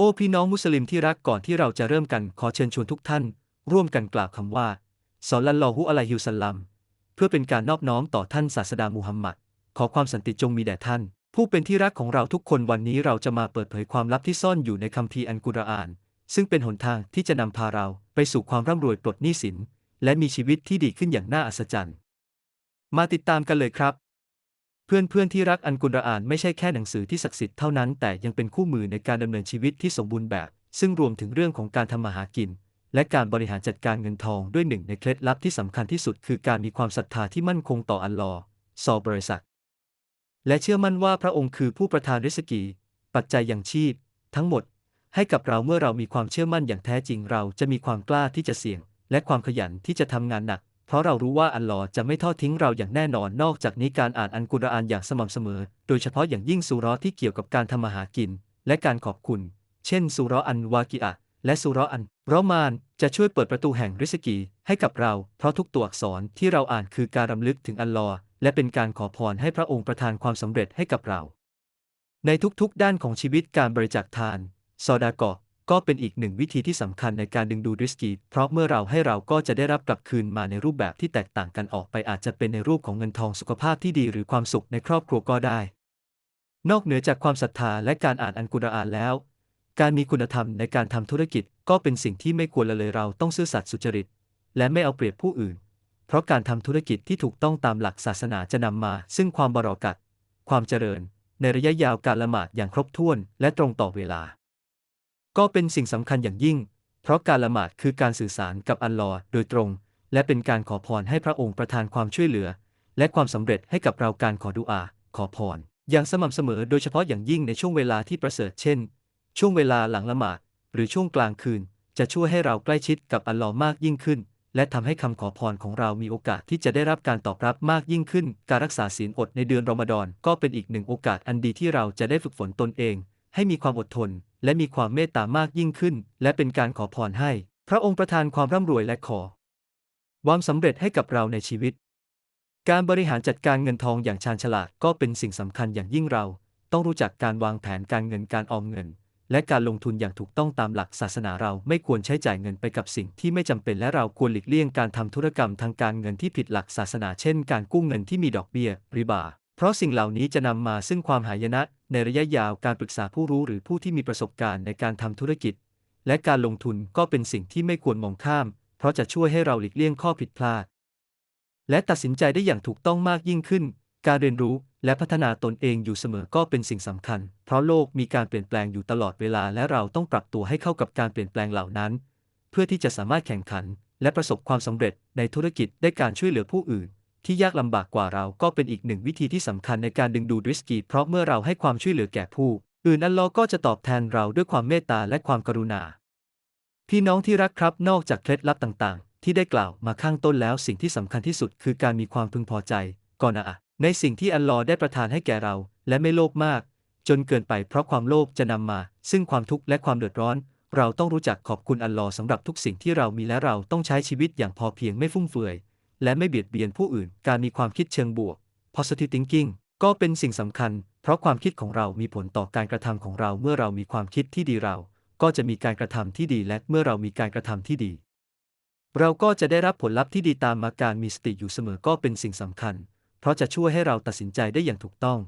โอ้พี่น้องมุสลิมที่รักก่อนที่เราจะเริ่มกันขอเชิญชวนทุกท่าน ร่วมกันกล่าวคำว่าสอลลัลลอฮุอะลัยฮิวสัลลัม เพื่อเป็นการนอบน้อมต่อท่านศาสดามูฮัมหมัด ขอความสันติจงมีแด่ท่าน ผู้เป็นที่รักของเราทุกคนวันนี้เราจะมาเปิดเผยความลับที่ซ่อนอยู่ในคัมภีร์อันกุรอาน ซึ่งเป็นหนทางที่จะนำพาเราไปสู่ความร่ำรวยปลดหนี้สิน และมีชีวิตที่ดีขึ้นอย่างน่าอัศจรรย์ มาติดตามกันเลยครับ เพื่อนๆที่รักอันกุรอานไม่ใช่แค่หนังสือที่ศักดิ์สิทธิ์เท่านั้นแต่ยังเป็นคู่มือในการดำเนินชีวิตที่สมบูรณ์แบบ ซึ่งรวมถึงเรื่องของการทำมาหากิน และการบริหารจัดการเงินทองด้วยหนึ่งในเคล็ดลับที่สำคัญที่สุด คือการมีความศรัทธาที่มั่นคงต่ออัลลอฮ์ซอบริษัทและเชื่อมั่นว่าพระองค์คือผู้ประทานริสกี ปัจจัยอยังชีพ ทั้งหมด ให้กับเราเมื่อเรามีความเชื่อมั่นอย่างแท้จริงเราจะมีความกล้าที่จะเสี่ยง และความขยันที่จะทำงานหนัก เพราะเรารู้ว่าอัลลอฮ์จะไม่ทอดทิ้งเราอย่างแน่นอนนอกจากนี้การอ่านอันกุรอานอย่างสม่ำเสมอ โดยเฉพาะอย่างยิ่งสุราะห์ที่เกี่ยวกับการทำมาหากิน และการขอบคุณ เช่นสุราะห์อันวากิอะและสุราะห์อันรอมานจะช่วยเปิดประตูแห่งริสกีให้กับเรา เพราะทุกตัวอักษรที่เราอ่านคือการรำลึกถึงอัลลอฮ์และเป็นการขอพรให้พระองค์ประทานความสำเร็จให้กับเรา ในทุกๆด้านของชีวิตการบริจาคทาน ซอดากอ ก็เป็นอีกหนึ่งวิธีที่สำคัญในการดึงดูดริสกีเพราะเมื่อเราให้เราก็จะได้รับกลับคืนมาในรูปแบบที่แตกต่างกันออกไปอาจจะเป็นในรูปของเงินทองสุขภาพที่ดีหรือความสุขในครอบครัวก็ได้ นอกเหนือจากความศรัทธาและการอ่านอันกุรอานแล้ว การมีคุณธรรมในการทำธุรกิจก็เป็นสิ่งที่ไม่ควรละเลยเราต้องซื่อสัตย์สุจริต และไม่เอาเปรียบผู้อื่น เพราะการทำธุรกิจที่ถูกต้องตามหลักศาสนาจะนำมา ซึ่งความบรอกัด ความเจริญ ในระยะยาวการละหมาดอย่างครบถ้วน และตรงต่อเวลา ก็เป็นสิ่งสำคัญอย่างยิ่ง เพราะการละหมาดคือการสื่อสารกับอัลลอฮ์โดยตรง และเป็นการขอพรให้พระองค์ประทานความช่วยเหลือ และความสำเร็จให้กับเราการขอดุอา ขอพร อย่างสม่ำเสมอโดยเฉพาะอย่างยิ่งในช่วงเวลาที่ประเสริฐเช่น ช่วงเวลาหลังละหมาด หรือช่วงกลางคืน จะช่วยให้เราใกล้ชิดกับอัลลอฮ์มากยิ่งขึ้น และทำให้คำขอพรของเรามีโอกาสที่จะได้รับการตอบรับมากยิ่งขึ้น การรักษาศีลอดในเดือนรอมฎอนก็เป็นอีกหนึ่งโอกาสอันดีที่เราจะได้ฝึกฝนตนเอง ให้มีความอดทน และมีความเมตตามากยิ่งขึ้น และเป็นการขอพรให้ พระองค์ประทานความร่ำรวยและขอความสำเร็จให้กับเราในชีวิต การบริหารจัดการเงินทองอย่างชาญฉลาดก็เป็นสิ่งสำคัญอย่างยิ่งเรา ต้องรู้จักการวางแผนการเงินการออมเงิน และการลงทุนอย่างถูกต้องตามหลักศาสนาเราไม่ควรใช้จ่ายเงินไปกับสิ่งที่ไม่จำเป็นและเราควรหลีกเลี่ยงการทำธุรกรรมทางการเงินที่ผิดหลักศาสนาเช่น การกู้เงินที่มีดอกเบี้ยริบา เพราะสิ่งเหล่านี้จะนำมาซึ่งความหายนะ ในระยะยาวการปรึกษาผู้รู้หรือผู้ที่มีประสบการณ์ในการทำธุรกิจ และการลงทุนก็เป็นสิ่งที่ไม่ควรมองข้าม เพราะจะช่วยให้เราหลีกเลี่ยงข้อผิดพลาด และตัดสินใจได้อย่างถูกต้องมากยิ่งขึ้น การเรียนรู้และพัฒนาตนเองอยู่เสมอก็เป็นสิ่งสำคัญ เพราะโลกมีการเปลี่ยนแปลงอยู่ตลอดเวลาและเราต้องปรับตัวให้เข้ากับการเปลี่ยนแปลงเหล่านั้น เพื่อที่จะสามารถแข่งขัน และประสบความสำเร็จในธุรกิจได้การช่วยเหลือผู้อื่น ที่ยากลำบากกว่าเราก็เป็นอีกหนึ่งวิธีที่สำคัญในการดึงดูดริสกีเพราะเมื่อเราให้ความช่วยเหลือแก่ผู้ อื่นอัลลอฮ์ก็จะตอบแทนเราด้วยความเมตตาและความกรุณา พี่น้องที่รักครับนอกจากเคล็ดลับต่างๆ ที่ได้กล่าวมาข้างต้นแล้วสิ่งที่สำคัญที่สุดคือการมีความพึงพอใจก่อนอะในสิ่งที่อัลลอฮ์ได้ประทานให้แก่เรา และไม่โลภมาก จนเกินไปเพราะความโลภจะนำมา ซึ่งความทุกข์และความเดือดร้อน เราต้องรู้จักขอบคุณอัลลอฮ์สำหรับทุกสิ่งที่เรามีและเราต้องใช้ชีวิตอย่างพอเพียงไม่ฟุ่มเฟือย และไม่เบียดเบียนผู้อื่น การมีความคิดเชิงบวก positive thinking ก็เป็นสิ่งสำคัญ เพราะความคิดของเรามีผลต่อการกระทำของเรา เมื่อเรามีความคิดที่ดีเรา ก็จะมีการกระทำที่ดี และเมื่อเรามีการกระทำที่ดี เราก็จะได้รับผลลัพธ์ที่ดีตามมาการมีสติอยู่เสมอก็เป็นสิ่งสำคัญ เพราะจะช่วยให้เราตัดสินใจได้อย่างถูกต้อง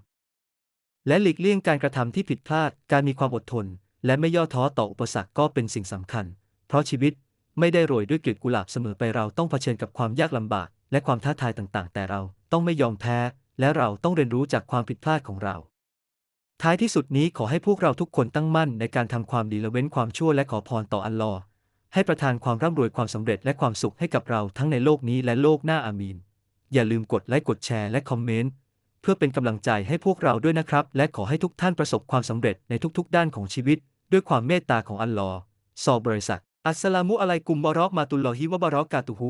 และหลีกเลี่ยงการกระทำที่ผิดพลาด การมีความอดทน และไม่ย่อท้อต่ออุปสรรคก็เป็นสิ่งสำคัญ เพราะชีวิต ไม่ได้โรยด้วยกลีบกุหลาบเสมอไปเราต้องเผชิญกับความยากลำบาก และความท้าทายต่างๆ แต่เราต้องไม่ยอมแพ้ และเราต้องเรียนรู้จากความผิดพลาดของเรา ท้ายที่สุดนี้ขอให้พวกเราทุกคนตั้งมั่นในการทำความดีและเว้นความชั่วและขอพรต่ออัลลอฮ์ให้ประทานความร่ำรวยความสำเร็จและความสุขให้กับเราทั้งในโลกนี้และโลกหน้าอามีน อย่าลืมกดไลค์กดแชร์และคอมเมนต์เพื่อเป็นกำลังใจให้พวกเราด้วยนะครับ และขอให้ทุกท่านประสบความสำเร็จในทุกๆ ด้านของชีวิต ด้วยความเมตตาของอัลลอฮ์ซอบริษัท อัสสลามุอะลัยกุมบารอกมาตุลลอฮิวะบารอกกาตุฮุ